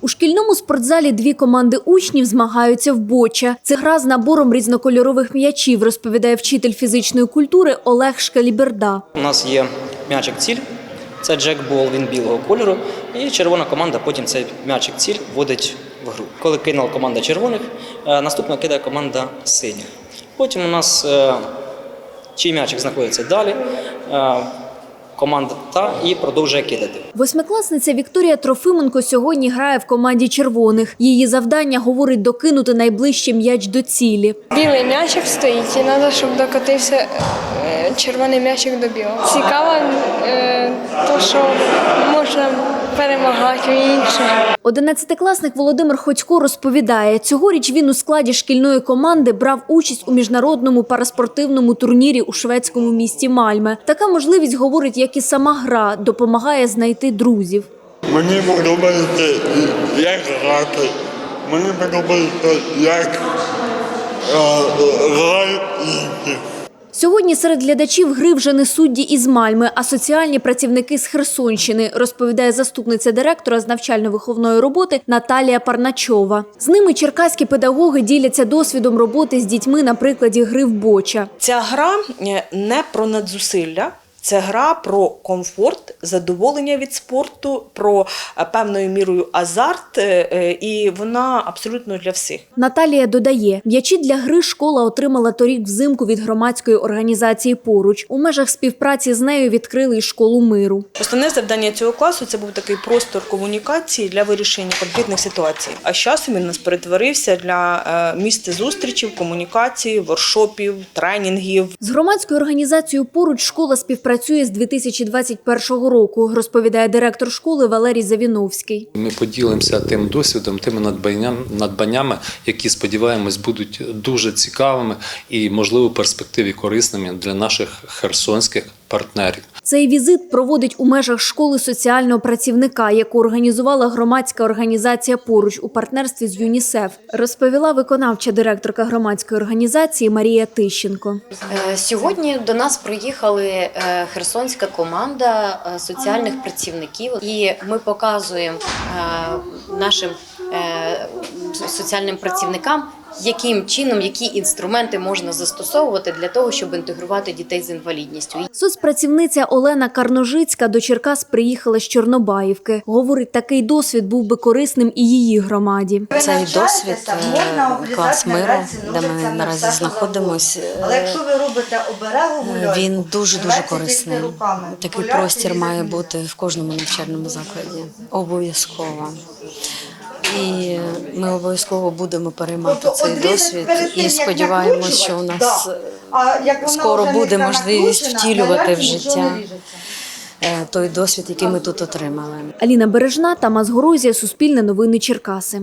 У шкільному спортзалі дві команди учнів змагаються в боча. Це гра з набором різнокольорових м'ячів, розповідає вчитель фізичної культури Олег Шкаліберда. У нас є м'ячик ціль, це джекбол, він білого кольору, і червона команда потім цей м'ячик ціль вводить в гру. Коли кинула команда червоних, е, наступно кидає команда синіх. Потім у нас е, чий м'ячик знаходиться далі, е, команда та і продовжує кидати. Восьмикласниця Вікторія Трофименко сьогодні грає в команді червоних. Її завдання говорить докинути найближчий м'яч до цілі. Білий м'ячик стоїть, і треба, щоб докотився е, червоний м'ячик до білого. Цікаво, е, то, що можна перемагати в інших. Одинадцятикласник Володимир Ходько розповідає, цьогоріч він у складі шкільної команди брав участь у міжнародному параспортивному турнірі у шведському місті Мальме. Така можливість, говорить, як і сама гра, допомагає знайти друзів. Мені подобається, як грати. Мені подобається, як е, грають інші. Сьогодні серед глядачів гри вже не судді із Мальми, а соціальні працівники з Херсонщини, розповідає заступниця директора з навчально-виховної роботи Наталія Парначова. З ними черкаські педагоги діляться досвідом роботи з дітьми на прикладі гри в боча. Ця гра е, не про надзусилля. Це гра про комфорт, задоволення від спорту, про е, певною мірою азарт, е, е, і вона абсолютно для всіх. Наталія додає, м'ячі для гри школа отримала торік взимку від громадської організації поруч. У межах співпраці з нею відкрили й школу миру. Основне завдання цього класу це був такий простор комунікації для вирішення конфліктних ситуацій. А з часом він нас перетворився для місця зустрічів, комунікації, воркшопів, тренінгів. З громадською організацією поруч школа співпрацює з 2021 року, розповідає директор школи Валерій Завіновський. Ми поділимося тим досвідом, тими надбанням, надбаннями, які сподіваємось будуть дуже цікавими і, можливо, в перспективі корисними для наших херсонських партнерів. Цей візит проводить у межах школи соціального працівника, яку організувала громадська організація поруч у партнерстві з ЮНІСЕФ, розповіла виконавча директорка громадської організації Марія Тищенко. Е, Сьогодні до нас приїхали е, херсонська команда е, соціальних працівників, і ми показуємо нашим соціальним працівникам, яким чином які інструменти можна застосовувати для того, щоб інтегрувати дітей з інвалідністю. Соцпрацівниця Олена Карножицька до Черкас приїхала з Чорнобаївки. Говорить, такий досвід був би корисним і її громаді. Цей досвід е, клас миру, де ми наразі знаходимося, Але якщо ви робите оберегу він дуже дуже корисний. Такий простір має бути в кожному навчальному закладі. Обов'язково. І ми обов'язково будемо переймати Тобто цей досвід і сподіваємося, що у нас да. А як скоро буде можливість втілювати в життя. е, той досвід, який ми тут отримали. Аліна Бережна, Тамас Горозія, Суспільне новини Черкаси.